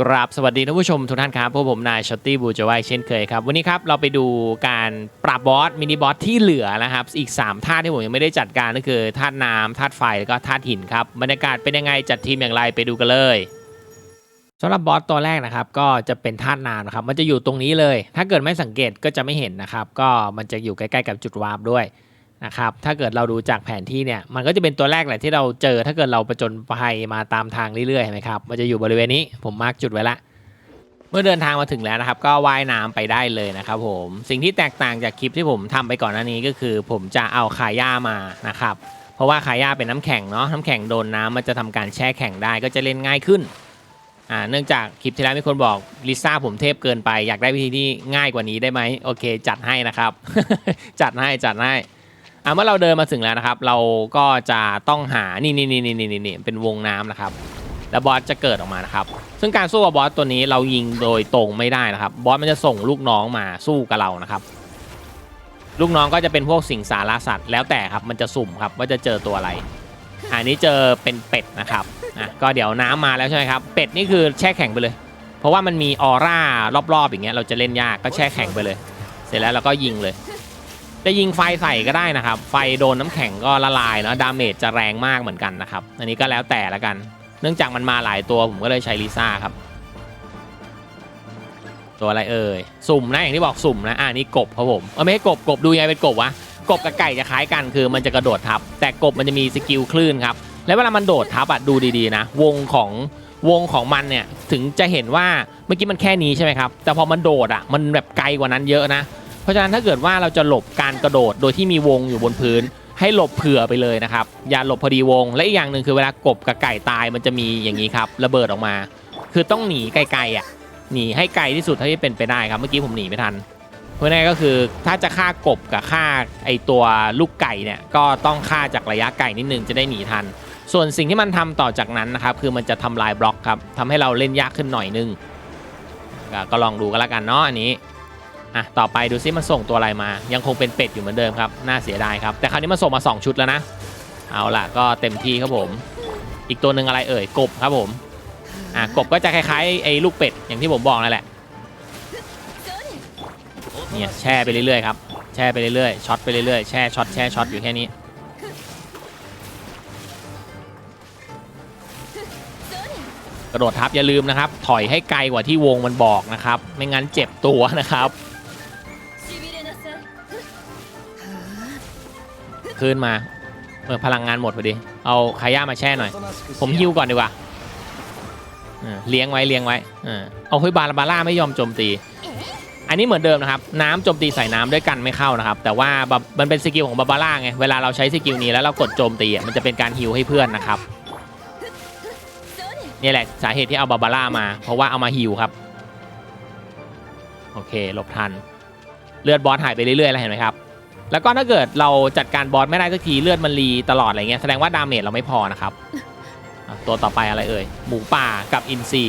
กราบสวัสดีท่านผู้ชมทุกท่านครับพวกผมนายช็อตตี้บูจวายเช่นเคยครับ วันนี้ครับเราไปดูการปรับบอสมินิบอสที่เหลือนะครับ อีก3ธาตุที่ผมยังไม่ได้จัดการก็คือธาตุน้ำธาตุไฟแล้วก็ธาตุหินครับบรรยากาศเป็นยังไงจัดทีมอย่างไรไปดูกันเลยสำหรับบอสตัวแรกนะครับก็จะเป็นธาตุน้ำนะครับมันจะอยู่ตรงนี้เลย ถ้าเกิดไม่สังเกตก็จะไม่เห็นนะครับก็มันจะอยู่ใกล้ๆกับจุดวาร์ปด้วย นะครับถ้าเกิดเราดูจากแผนที่เนี่ยมันก็จะเป็นตัวแรกแหละที่เราเจอถ้าเกิดเราประจนภัยมาตามทางเรื่อยๆเห็นไหมครับมันจะอยู่บริเวณนี้ผมมาร์กจุดไว้ละ เมื่อเดินทางมาถึงแล้วนะครับ ก็ว่ายน้ำไปได้เลยนะครับผมสิ่งที่แตกต่างจากคลิปที่ผมทำไปก่อนหน้านี้ก็คือ ผมจะเอาคาย่ามานะครับเพราะว่าคาย่าเป็นน้ำแข็งเนาะน้ำแข็งโดนน้ำมันจะทำการแช่แข็งได้ก็จะเล่นง่ายขึ้นอ่าเนื่องจากคลิปที่แล้วมีคนบอกลิซ่าผมเทพเกินไป อยากได้วิธีที่ง่ายกว่านี้ได้ไหมโอเค จัดให้นะครับ จัดให้จัดให้ อะเมื่อเราเดินมาถึงแล้วนะครับ เราก็จะต้องหานี่นี่นี่นี่นี่นี่เป็นวงน้ำนะครับ แล้วบอสจะเกิดออกมานะครับ ซึ่งการสู้กับบอสตัวนี้เรายิงโดยตรงไม่ได้นะครับ บอสมันจะส่งลูกน้องมาสู้กับเรานะครับ ลูกน้องก็จะเป็นพวกสิงสารสัตว์แล้วแต่ครับมันจะสุ่มครับว่าจะเจอตัวอะไร อันนี้เจอเป็นเป็ดนะครับอะก็เดี๋ยวน้ำมาแล้วใช่ไหมครับ เป็ดนี่คือแช่แข็งไปเลย เพราะว่ามันมีออร่ารอบๆอย่างเงี้ยเราจะเล่นยากก็แช่แข็งไปเลย เสร็จแล้วเราก็ยิงเลย จะยิงไฟใส่ก็ได้นะครับ ไฟโดนน้ำแข็งก็ละลายเนาะดาเมจจะแรงมากเหมือนกันนะครับ อันนี้ก็แล้วแต่ละกัน เนื่องจากมันมาหลายตัวผมก็เลยใช้ลิซ่าครับ ตัวอะไรเอ่ยสุ่มนะอย่างที่บอกสุ่มนะอ่านี่กบครับผมเออไม่ใช่กบกบดูยังไงเป็นกบวะกบกับไก่จะคล้ายกันคือมันจะกระโดดทับ แต่กบมันจะมีสกิลคลื่นครับแล้วเวลามันโดดทับอะดูดีๆนะ วงของวงของมันเนี่ยถึงจะเห็นว่าเมื่อกี้มันแค่นี้ใช่ไหมครับแต่พอมันโดดอะมันแบบไกลกว่านั้นเยอะนะ เพราะฉะนั้นถ้าเกิดว่าเราจะหลบการกระโดดโดยที่มีวงอยู่บนพื้น ให้หลบเผื่อไปเลยนะครับอย่าหลบพอดีวง และอีกอย่างหนึ่งคือเวลากบกับไก่ตายมันจะมีอย่างนี้ครับระเบิดออกมา คือต้องหนีไกลๆอะหนีให้ไกลที่สุดเท่าที่เป็นไปได้ครับเมื่อกี้ผมหนีไม่ทัน เพราะนั่นก็คือถ้าจะฆ่ากบกับฆ่าไอตัวลูกไก่เนี่ยก็ต้องฆ่าจากระยะไกลนิดนึงจะได้หนีทัน ส่วนสิ่งที่มันทำต่อจากนั้นนะครับคือมันจะทำลายบล็อกครับทำให้เราเล่นยากขึ้นหน่อยนึงก็ลองดูกันแล้วกันเนาะอันนี้ อะต่อไปดูซิมันส่งตัวอะไรมา ยังคงเป็นเป็ดอยู่เหมือนเดิมครับ น่าเสียดายครับ แต่คราวนี้มันส่งมา 2 ชุดแล้วนะ เอาล่ะก็เต็มที่ครับผม อีกตัวหนึ่งอะไรเอ่ย กบครับผม อะกบก็จะคล้ายๆไอ้ลูกเป็ดอย่างที่ผมบอกนั่นแหละเนี่ยแช่ไปเรื่อยๆครับ แช่ไปเรื่อยๆ ช็อตไปเรื่อยๆ แช่ช็อตแช่ช็อตอยู่แค่นี้ กระโดดทับอย่าลืมนะครับ ถอยให้ไกลกว่าที่วงมันบอกนะครับ ไม่งั้นเจ็บตัวนะครับ ขึ้นมาเออพลังงานหมดพอดี เอาคาย่ามาแช่หน่อย ผมฮิวก่อนดีกว่าเลี้ยงไว้เลี้ยงไว้เอาเฮ้ยบาลาบาร่าไม่ยอมโจมตี อันนี้เหมือนเดิมนะครับ น้ำโจมตีใส่น้ำด้วยกันไม่เข้านะครับ แต่ว่าบะมันเป็นสกิลของบาบาร่าไง เวลาเราใช้สกิลนี้แล้วเรากดโจมตีอะมันจะเป็นการฮิวให้เพื่อนนะครับนี่แหละสาเหตุที่เอาบาบาร่ามา เพราะว่าเอามาฮิวครับ โอเคหลบทัน เลือดบอสหายไปเรื่อยๆแล้วเห็นไหมครับ แล้วก็ถ้าเกิดเราจัดการบอสไม่ได้สักทีเลือดมันรีตลอดอะไรเงี้ยแสดงว่าดาเมจเราไม่พอนะครับอะตัวต่อไปอะไรเอ่ยหมูป่ากับอินซี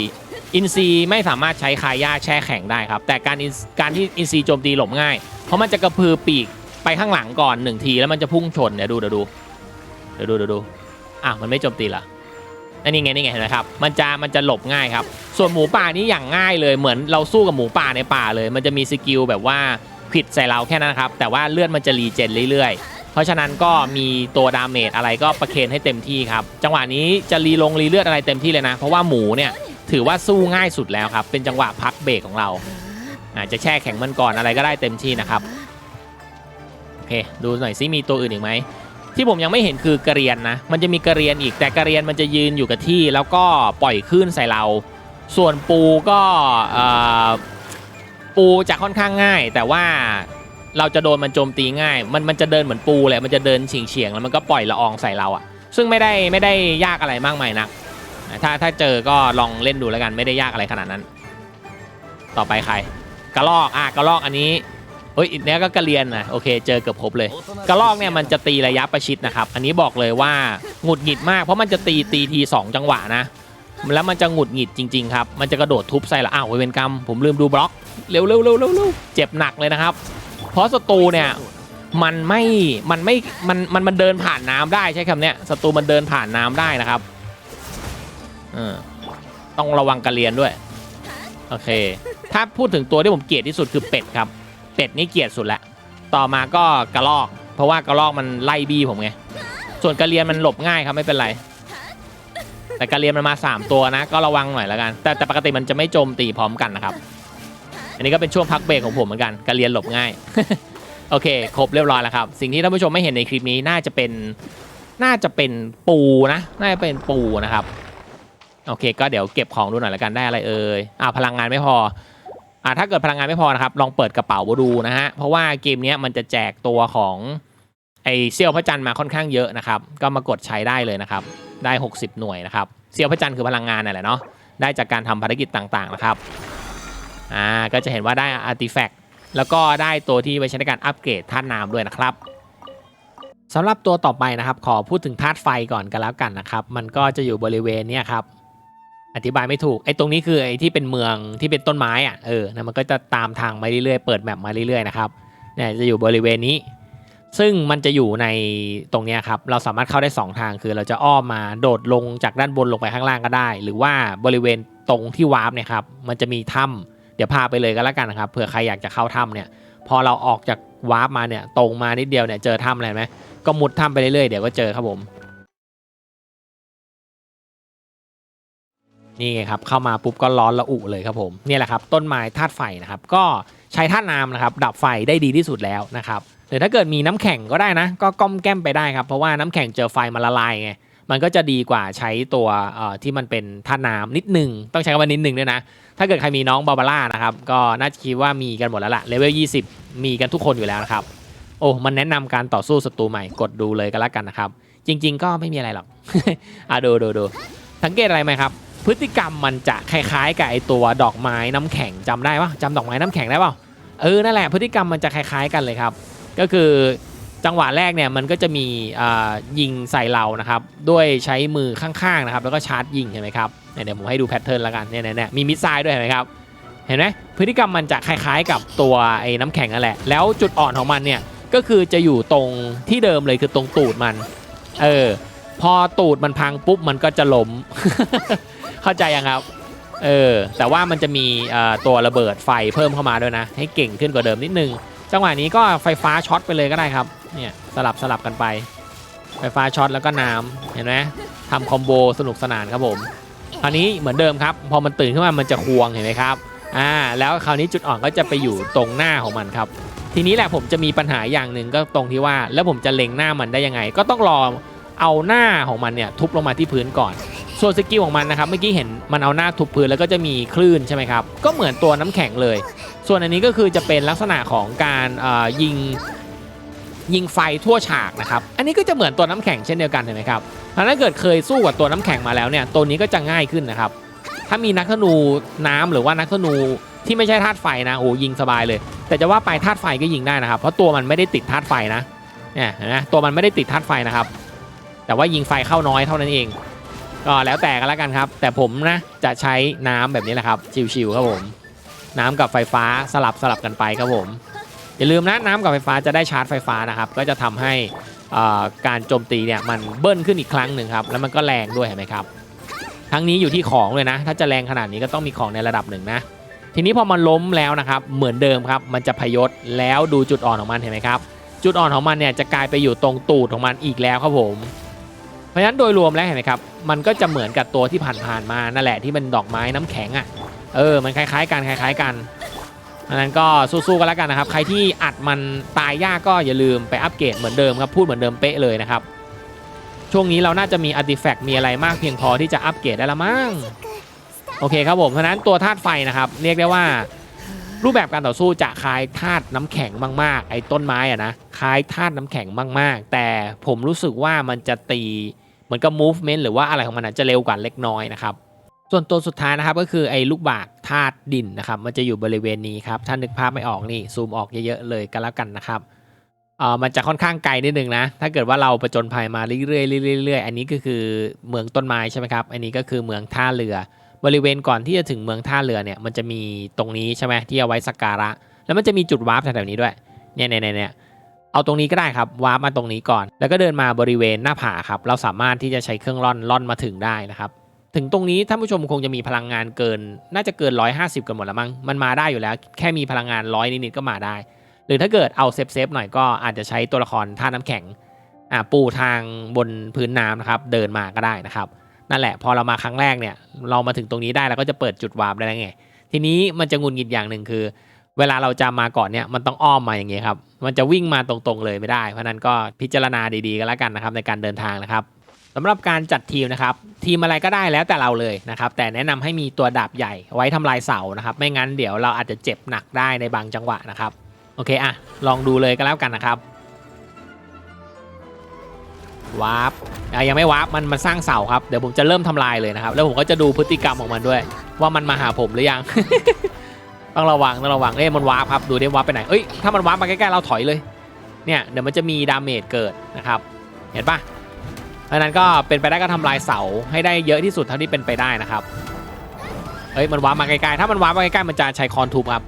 อินซีไม่สามารถใช้คาย่าแช่แข็งได้ครับ แต่การการที่อินซีโจมตีหลบง่าย เพราะมันจะกระพือปีกไปข้างหลังก่อนหนึ่งทีแล้วมันจะพุ่งชนเดี๋ยวดูเดี๋ยวดูเดี๋ยวดูเดี๋ยวดูอะมันไม่โจมตีละอันนี้ไงนี่ไงเห็นไหมครับมันจะมันจะหลบง่ายครับ ส่วนหมูป่านี่อย่างง่ายเลยเหมือนเราสู้กับหมูป่าในป่าเลย มันจะมีสกิลแบบว่า ควิดใส่เราแค่นั้นครับ แต่ว่าเลือดมันจะรีเจนเรื่อยๆ เพราะฉะนั้นก็มีตัวดาเมจอะไรก็ประเคนให้เต็มที่ครับ จังหวะนี้จะรีลงรีเลือดอะไรเต็มที่เลยนะ เพราะว่าหมูเนี่ยถือว่าสู้ง่ายสุดแล้วครับ เป็นจังหวะพักเบรกของเราอาจจะแช่แข็งมันก่อนอะไรก็ได้เต็มที่นะครับโอเคดูหน่อยซิมีตัวอื่นอีกไหมที่ผมยังไม่เห็นคือกระเรียนนะ มันจะมีกระเรียนอีกแต่กระเรียนมันจะยืนอยู่กับที่ แล้วก็ปล่อยคลื่นใส่เรา ส่วนปูก็ ปูจะค่อนข้างง่าย แต่ว่าเราจะโดนมันโจมตีง่าย มันมันจะเดินเหมือนปูแหละมันจะเดินเฉียงเฉียงๆแล้วมันก็ปล่อยละอองใส่เราอะซึ่งไม่ได้ไม่ได้ยากอะไรมากมายนักถ้าถ้าเจอก็ลองเล่นดูแล้วกันไม่ได้ยากอะไรขนาดนั้น ต่อไปใครกระลอกอะกระลอกอันนี้เฮ้ยอีกเนี้ยก็กระเรียนนะโอเคเจอเกือบครบเลยกระลอกเนี่ยมันจะตีระยะประชิดนะครับ อันนี้บอกเลยว่าหงุดหงิดมากเพราะมันจะตีตีทีสองจังหวะนะ แล้วมันจะหงุดหงิดจริง ๆ ครับ มันจะกระโดดทุบใส่ละอ้าวเวรกรรม ผมลืมดูบล็อก เร็วเร็วเร็วเร็วเจ็บหนักเลยนะครับ เพราะศัตรูเนี่ยมันไม่ มันไม่ มัน มัน มันเดินผ่านน้ำได้ใช้คำเนี้ย ศัตรูมันเดินผ่านน้ำได้นะครับเออต้องระวังกระเรียนด้วย โอเค ถ้าพูดถึงตัวที่ผมเกลียดที่สุดคือเป็ดครับ เป็ดนี่เกลียดสุดละ ต่อมาก็กระลอก เพราะว่ากระลอกมันไล่บี้ผมไง ส่วนกระเรียนมันหลบง่ายครับไม่เป็นไร แต่กระเรียนมันมา 3 ตัวนะ ก็ระวังหน่อยแล้วกัน แต่แต่ปกติมันจะไม่โจมตีพร้อมกันนะครับ อันนี้ก็เป็นช่วงพักเบรกของผมเหมือนกันกระเรียนหลบง่าย โอเค ครบเรียบร้อยแล้วครับ สิ่งที่ท่านผู้ชมไม่เห็นในคลิปนี้น่าจะเป็น น่าจะเป็นปูนะ น่าจะเป็นปูนะครับ โอเค ก็เดี๋ยวเก็บของดูหน่อยแล้วกันได้อะไรเอ่ย อ่าพลังงานไม่พอ อ่าถ้าเกิดพลังงานไม่พอนะครับ ลองเปิดกระเป๋าดูนะฮะ เพราะว่าเกมนี้มันจะแจกตัวของไอเซี่ยวพระจันทร์มาค่อนข้างเยอะนะครับ ก็มากดใช้ได้เลยนะครับ ได้ 60 หน่วยนะครับเซียวพระจันทร์คือพลังงานนั่นแหละเนาะได้จากการทำภารกิจต่างๆนะครับอ่าก็จะเห็นว่าได้อาร์ติแฟกต์แล้วก็ได้ตัวที่ไว้ใช้ในการอัปเกรดธาตุน้ำด้วยนะครับสำหรับตัวต่อไปนะครับ ขอพูดถึงธาตุไฟก่อนกันแล้วกันนะครับ มันก็จะอยู่บริเวณเนี้ยครับ อธิบายไม่ถูกไอ้ตรงนี้คือไอ้ที่เป็นเมืองที่เป็นต้นไม้อะเออนะมันก็จะตามทางมาเรื่อยๆเปิดแมปมาเรื่อยๆนะครับเนี่ยจะอยู่บริเวณนี้ ซึ่งมันจะอยู่ในตรงนี้ครับ เราสามารถเข้าได้ 2 ทางคือเราจะอ้อมมาโดดลงจากด้านบนลงไปข้างล่างก็ได้ หรือว่าบริเวณตรงที่วาร์ปเนี่ยครับมันจะมีถ้ำเดี๋ยวพาไปเลยก็แล้วกันนะครับเผื่อใครอยากจะเข้าถ้ำเนี่ยพอเราออกจากวาร์ปมาเนี่ยตรงมานิดเดียวเนี่ยเจอถ้ำอะไรไหมก็มุดถ้ำไปเรื่อยๆเดี๋ยวก็เจอครับผมนี่ไงครับเข้ามาปุ๊บก็ร้อนระอุเลยครับผมนี่แหละครับต้นไม้ธาตุไฟนะครับก็ใช้ธาตุน้ำนะครับดับไฟได้ดีที่สุดแล้วนะครับ หรือถ้าเกิดมีน้ำแข็งก็ได้นะ ก็ก้อมแก้มไปได้ครับ เพราะว่าน้ำแข็งเจอไฟมันละลายไงมันก็จะดีกว่าใช้ตัวที่มันเป็นธาน้ำนิดนึงต้องใช้คำว่านิดนึงด้วยนะ ถ้าเกิดใครมีน้องบาบาร่านะครับ ก็น่าจะคิดว่ามีกันหมดแล้วล่ะเลเวล 20 มีกันทุกคนอยู่แล้วนะครับ โอ้มันแนะนำการต่อสู้ศัตรูใหม่กดดูเลยก็แล้วกันนะครับ จริง ๆ ก็ไม่มีอะไรหรอกอะดูดูดูสังเกตอะไรไหมครับ พฤติกรรมมันจะคล้ายๆกับไอตัวดอกไม้น้ำแข็งจำได้ปะจำดอกไม้น้ำแข็งได้ปะเออนั่นแหละพฤติกรรมมันจะคล้ายๆกันเลยครับ ก็คือจังหวะแรกเนี่ยมันก็จะมียิงใส่เรานะครับ ด้วยใช้มือข้างๆนะครับ แล้วก็ชาร์จยิงเห็นไหมครับเนี่ยเดี๋ยวผมให้ดูแพทเทิร์นแล้วกันเนี่ยเนี่ยมีมิสไซล์ด้วยเห็นไหมครับเห็นไหมพฤติกรรมมันจะคล้ายๆกับตัวไอ้น้ำแข็งนั่นแหละ แล้วจุดอ่อนของมันเนี่ยก็คือจะอยู่ตรงที่เดิมเลยคือตรงตูดมัน เออ พอตูดมันพังปุ๊บมันก็จะล้ม เข้าใจยังครับ เออ แต่ว่ามันจะมีตัวระเบิดไฟเพิ่มเข้ามาด้วยนะ ให้เก่งขึ้นกว่าเดิมนิดนึง จังหวะนี้ก็ไฟฟ้าช็อตไปเลยก็ได้ครับ เนี่ยสลับสลับกันไป ไฟฟ้าช็อตแล้วก็น้ำเห็นไหมทำคอมโบสนุกสนานครับผม คราวนี้เหมือนเดิมครับ พอมันตื่นขึ้นมามันจะควงเห็นไหมครับ อ่า แล้วคราวนี้จุดอ่อนก็จะไปอยู่ตรงหน้าของมันครับ ทีนี้แหละผมจะมีปัญหาอย่างหนึ่งก็ตรงที่ว่า แล้วผมจะเล็งหน้ามันได้ยังไง ก็ต้องรอเอาหน้าของมันเนี่ยทุบลงมาที่พื้นก่อนส่วนสกิลของมันนะครับเมื่อกี้เห็นมันเอาหน้าทุบพื้นแล้วก็จะมีคลื่นใช่ไหมครับ ก็เหมือนตัวน้ำแข็งเลย ส่วนอันนี้ก็คือจะเป็นลักษณะของการยิงยิงไฟทั่วฉากนะครับ อันนี้ก็จะเหมือนตัวน้ำแข็งเช่นเดียวกันเห็นไหมครับถ้าเกิดเคยสู้กับตัวน้ำแข็งมาแล้วเนี่ย ตัวนี้ก็จะง่ายขึ้นนะครับ ถ้ามีนักธนูน้ำหรือว่านักธนูที่ไม่ใช่ธาตุไฟนะ โอ้ยิงสบายเลย แต่จะว่าไปธาตุไฟก็ยิงได้นะครับ เพราะตัวมันไม่ได้ติดธาตุไฟนะ เนี่ยนไหมตัวมันไม่ได้ติดธาตุไฟนะครับ แต่ว่ายิงไฟเข้าน้อยเท่านั้นเอง ก็แล้วแต่กันแล้วกันครับ แต่ผมนะจะใช้น้ำแบบนี้แหละครับ ชิวๆครับผม น้ำกับไฟฟ้าสลับสลับกันไปครับผม อย่าลืมนะน้ำกับไฟฟ้าจะได้ชาร์จไฟฟ้านะครับ ก็จะทำให้การโจมตีเนี่ยมันเบิ้ลขึ้นอีกครั้งหนึ่งครับแล้วมันก็แรงด้วยเห็นไหมครับทั้งนี้อยู่ที่ของเลยนะ ถ้าจะแรงขนาดนี้ก็ต้องมีของในระดับหนึ่งนะทีนี้พอมันล้มแล้วนะครับเหมือนเดิมครับมันจะพยศแล้วดูจุดอ่อนของมันเห็นไหมครับจุดอ่อนของมันเนี่ยจะกลายไปอยู่ตรงตูดของมันอีกแล้วครับผมเพราะฉะนั้นโดยรวมแล้วเห็นไหมครับมันก็จะเหมือนกับตัวที่ผ่านๆมานั่นแหละที่เป็นดอกไม้น้ำแข็งอะ เออ มันคล้ายๆกันคล้าย ๆกันอันนั้นก็สู้ๆกันแล้วกันนะครับ ใครที่อัดมันตายยากก็อย่าลืมไปอัปเกรดเหมือนเดิมครับ พูดเหมือนเดิมเป๊ะเลยนะครับ ช่วงนี้เราน่าจะมีอาร์ติแฟกต์มีอะไรมากเพียงพอที่จะอัปเกรดได้ละมั้ง โอเคครับผม เพราะนั้นตัวธาตุไฟนะครับ เรียกได้ว่า รูปแบบการต่อสู้จะคล้ายธาตุน้ำแข็งมากๆ ไอ้ต้นไม้อะนะ คล้ายธาตุน้ำแข็งมากๆ แต่ผมรู้สึกว่ามันจะตีเหมือนกับ movement หรือว่าอะไรของมันอะจะเร็วกว่าเล็กน้อยนะครับ ส่วนตัวสุดท้ายนะครับก็คือไอ้ลูกบากธาตุดินนะครับ มันจะอยู่บริเวณนี้ครับ ถ้านึกภาพไม่ออกนี่ซูมออกเยอะๆเลยก็แล้วกันนะครับเออมันจะค่อนข้างไกลนิดนึงนะ ถ้าเกิดว่าเราประจนภัยมาเรื่อยๆเรื่อยๆอันนี้ก็คือเมืองต้นไม้ใช่ไหมครับ อันนี้ก็คือเมืองท่าเรือ บริเวณก่อนที่จะถึงเมืองท่าเรือเนี่ย มันจะมีตรงนี้ใช่ไหมที่เอาไว้สักการะ แล้วมันจะมีจุดวาร์ปแถวๆนี้ด้วย เนี่ยเนี่ยเนี่ยเอาตรงนี้ก็ได้ครับวาร์ปมาตรงนี้ก่อน แล้วก็เดินมาบริเวณหน้าผาครับ เราสามารถที่จะใช้เครื่องล่อนล่อนมาถึงได้นะครับ ถึงตรงนี้ท่านผู้ชมคงจะมีพลังงานเกิน น่าจะเกิน 150 กันหมดแล้วมั้งมันมาได้อยู่แล้ว แค่มีพลังงานร้อยนิดๆก็มาได้ หรือถ้าเกิดเอาเซฟเซฟๆหน่อยก็อาจจะใช้ตัวละครท่าน้ำแข็งอ่าปูทางบนพื้นน้ำนะครับเดินมาก็ได้นะครับ นั่นแหละพอเรามาครั้งแรกเนี่ยเรามาถึงตรงนี้ได้เราก็จะเปิดจุดวาร์ปได้แล้วไงทีนี้มันจะงุนงิดอย่างหนึ่งคือ เวลาเราจะมาก่อนเนี่ยมันต้องอ้อมมาอย่างเงี้ยครับมันจะวิ่งมาตรงๆเลยไม่ได้เพราะฉะนั้นก็พิจารณาดีๆกันแล้วกันนะครับในการเดินทางนะครับ สำหรับการจัดทีมนะครับ ทีมอะไรก็ได้แล้วแต่เราเลยนะครับ แต่แนะนำให้มีตัวดาบใหญ่ไว้ทำลายเสานะครับ ไม่งั้นเดี๋ยวเราอาจจะเจ็บหนักได้ในบางจังหวะนะครับ โอเคอะลองดูเลยก็แล้วกันนะครับวาร์ปยังไม่วาร์ปมันมันสร้างเสาครับเดี๋ยวผมจะเริ่มทำลายเลยนะครับ แล้วผมก็จะดูพฤติกรรมของมันด้วย ว่ามันมาหาผมหรือยัง ต้องระวังต้องระวังเอ้มันวาร์ปครับดูได้วาร์ปไปไหนเอ้ยถ้ามันวาร์ปมาใกล้ๆเราถอยเลยเนี่ยเดี๋ยวมันจะมีดาเมจเกิดนะครับ เห็นปะ เพราะนั้นก็เป็นไปได้ก็ทำลายเสาให้ได้เยอะที่สุดเท่าที่เป็นไปได้นะครับเอ้ยมันวาร์มาไกลๆถ้ามันวาร์มาใกล้ๆมันจะใช้คอนทูบครับ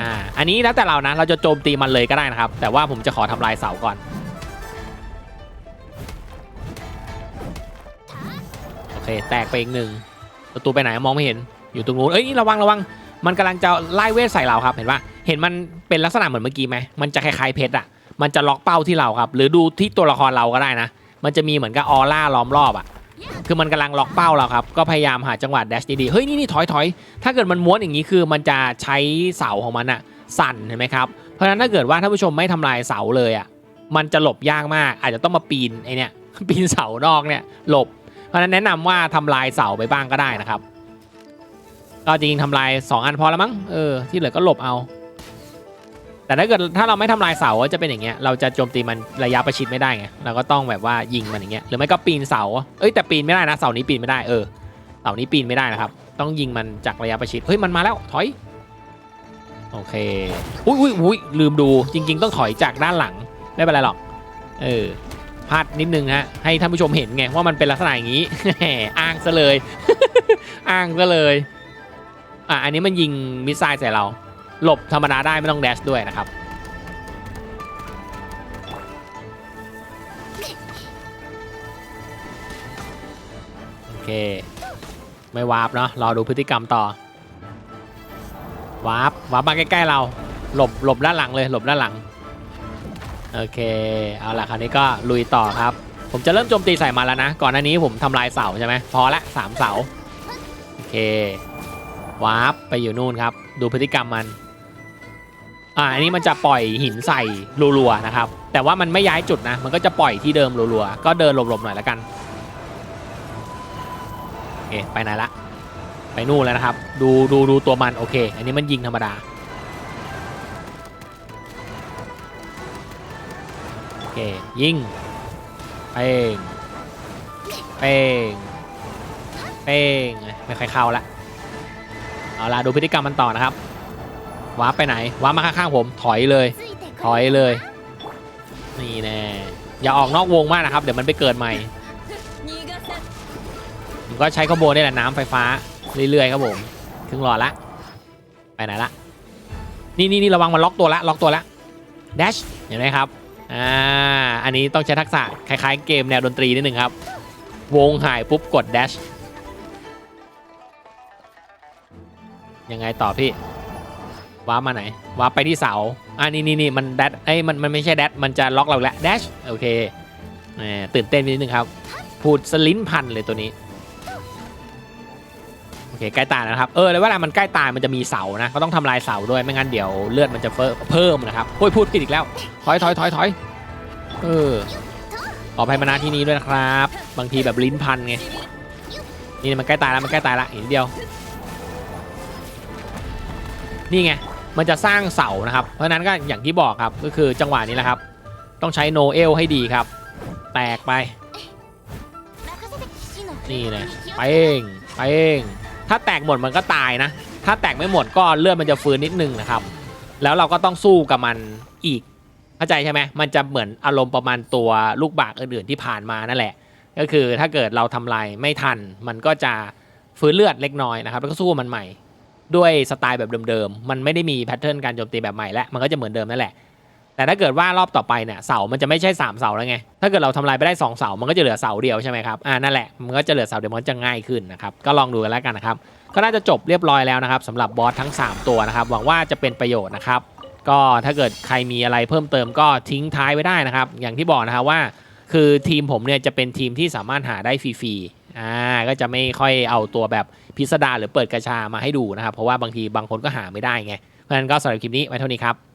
อ่าอันนี้แล้วแต่เรานะเราจะโจมตีมันเลยก็ได้นะครับ แต่ว่าผมจะขอทำลายเสาก่อนโอเคแตกไปอีกหนึ่งประตูไปไหนมองไม่เห็นอยู่ตรงนู้นเอ้ยระวังระวังมันกำลังจะไล่เวทใส่เราครับเห็นปะเห็นมันเป็นลักษณะเหมือนเมื่อกี้ไหมมันจะคล้ายๆเพชรอะมันจะล็อกเป้าที่เราครับ หรือดูที่ตัวละครเราก็ได้นะ มันจะมีเหมือนกับออร่าล้อมรอบอะคือมันกำลังล็อกเป้าเราครับ ก็พยายามหาจังหวะแดชดีๆ เฮ้ยนี่นี่ถอยถอยถ้าเกิดมันม้วนอย่างนี้คือมันจะใช้เสาของมันอะสั่นเห็นไหมครับ เพราะฉะนั้นถ้าเกิดว่าท่านผู้ชมไม่ทำลายเสาเลยอะมันจะหลบยากมาก อาจจะต้องมาปีนไอเนี่ยปีนเสานอกเนี่ยหลบ เพราะฉะนั้นแนะนำว่าทำลายเสาไปบ้างก็ได้นะครับ ก็จริงๆทำลาย 2 อันพอแล้วมั้ง เออ ที่เหลือก็หลบเอา แต่ถ้าเกิดถ้าเราไม่ทำลายเสาจะเป็นอย่างเงี้ยเราจะโจมตีมันระยะประชิดไม่ได้ไงเราก็ต้องแบบว่ายิงมันอย่างเงี้ยหรือไม่ก็ปีนเสาเอ้ยแต่ปีนไม่ได้นะเสานี้ปีนไม่ได้เออเสานี้ปีนไม่ได้นะครับต้องยิงมันจากระยะประชิดเฮ้ยมันมาแล้วถอยโอเคอุ้ยอุ้ยอุ้ยลืมดูจริง ๆ ต้องถอยจากด้านหลังไม่เป็นไรหรอกเออพลาดนิดนึงฮะให้ท่านผู้ชมเห็นไงว่ามันเป็นลักษณะอย่างนี้แหมอ้างซะเลยอ้างซะเลยอะอันนี้มันยิงมิสไซล์ใส่เรา หลบธรรมดาได้ไม่ต้องแดชด้วยนะครับ โอเค ไม่วาร์ปเนาะรอดูพฤติกรรมต่อ วาร์ปวาร์ปมาใกล้ ๆ เรา หลบหลบด้านหลังเลยหลบด้านหลัง โอเค เอาล่ะคราวนี้ก็ลุยต่อครับ ผมจะเริ่มโจมตีใส่มาแล้วนะ ก่อนหน้านี้ผมทำลายเสาใช่ไหมพอละสามเสา โอเควาร์ปไปอยู่นู่นครับ ดูพฤติกรรมมัน อ่าอันนี้มันจะปล่อยหินใส่รัวๆนะครับ แต่ว่ามันไม่ย้ายจุดนะ มันก็จะปล่อยที่เดิมรัวๆ ก็เดินหลบๆหน่อยแล้วกันโอเคไปไหนละ ไปนู่นแล้วนะครับ ดูดูดูตัวมันโอเค อันนี้มันยิงธรรมดาโอเคยิงเป้งเป้งเป้งไม่ค่อยเข้าละเอาล่ะดูพฤติกรรมมันต่อนะครับ วาร์ปไปไหนวาร์ปมาข้างๆผมถอยเลย ถอยเลย นี่แน่อย่าออกนอกวงมากนะครับ เดี๋ยวมันไปเกิดใหม่ผมก็ใช้ขบวนนี่แหละน้ำไฟฟ้าเรื่อยๆครับผม ถึงหลอดละ ไปไหนละนี่นี่นี่ระวังมันล็อกตัวละล็อกตัวละแดชเห็นไหมครับอ่าอันนี้ต้องใช้ทักษะคล้ายๆเกมแนวดนตรีนิดนึงครับ วงหายปุ๊บกดแดชยังไงต่อพี่ ว้าร์ปมาไหนว้าร์ปไปที่เสาอ่านี่นี่นี่มันแดดเอ้ยมันมันไม่ใช่แดดมันจะล็อกเราแล้วแดชโอเคตื่นเต้นนิดนึงครับพูดสลิ้นพันเลยตัวนี้โอเคใกล้ตายแล้วนะครับเออแล้วเวลามันใกล้ตายมันจะมีเสานะก็ต้องทำลายเสาด้วยไม่งั้นเดี๋ยวเลือดมันจะเพิ่มนะครับโอ้ยพูดผิดอีกแล้วถอยถอยถอยถอยเออขออภัยมาณที่นี้ด้วยนะครับ บางทีแบบลิ้นพันไงนี่มันใกล้ตายแล้วมันใกล้ตายละอีกเดียว นี่ไง มันจะสร้างเสานะครับ เพราะนั้นก็อย่างที่บอกครับก็คือจังหวะนี้แหละครับ ต้องใช้โนเอลให้ดีครับ แตกไป นี่นะไปเองไปเองถ้าแตกหมดมันก็ตายนะ ถ้าแตกไม่หมดก็เลือดมันจะฟื้นนิดนึงนะครับ แล้วเราก็ต้องสู้กับมันอีกเข้าใจใช่ไหมมันจะเหมือนอารมณ์ประมาณตัวลูกบากอื่นๆที่ผ่านมานั่นแหละ ก็คือถ้าเกิดเราทำลายไม่ทัน มันก็จะฟื้นเลือดเล็กน้อยนะครับ แล้วก็สู้มันใหม่ ด้วยสไตล์แบบเดิมๆ มันไม่ได้มีแพทเทิร์นการโจมตีแบบใหม่แล้วมันก็จะเหมือนเดิมนั่นแหละ แต่ถ้าเกิดว่ารอบต่อไปเนี่ยเสา มันจะไม่ใช่ 3 เสาแล้วไง ถ้าเกิดเราทำลายไปได้ 2 เสา มันก็จะเหลือเสาเดียวใช่ไหมครับ อ่า นั่นแหละ มันก็จะเหลือเสาเดียวมันก็จะง่ายขึ้นนะครับ ก็ลองดูกันแล้วกันนะครับ ก็น่าจะจบเรียบร้อยแล้วนะครับสำหรับบอสทั้ง 3 ตัวนะครับ หวังว่าจะเป็นประโยชน์นะครับ ก็ถ้าเกิดใครมีอะไรเพิ่มเติมก็ทิ้งท้ายไว้ได้นะครับ อย่างที่บอกนะครับว่า คือทีมผมเนี่ยจะเป็นทีมที่สามารถหาได้ฟรีๆ อ่า ก็จะไม่ค่อยเอาตัวแบบ พิสดารหรือเปิดกระชามาให้ดูนะครับ เพราะว่าบางทีบางคนก็หาไม่ได้ไงเพราะฉะนั้นก็สำหรับคลิปนี้ไว้เท่านี้ครับ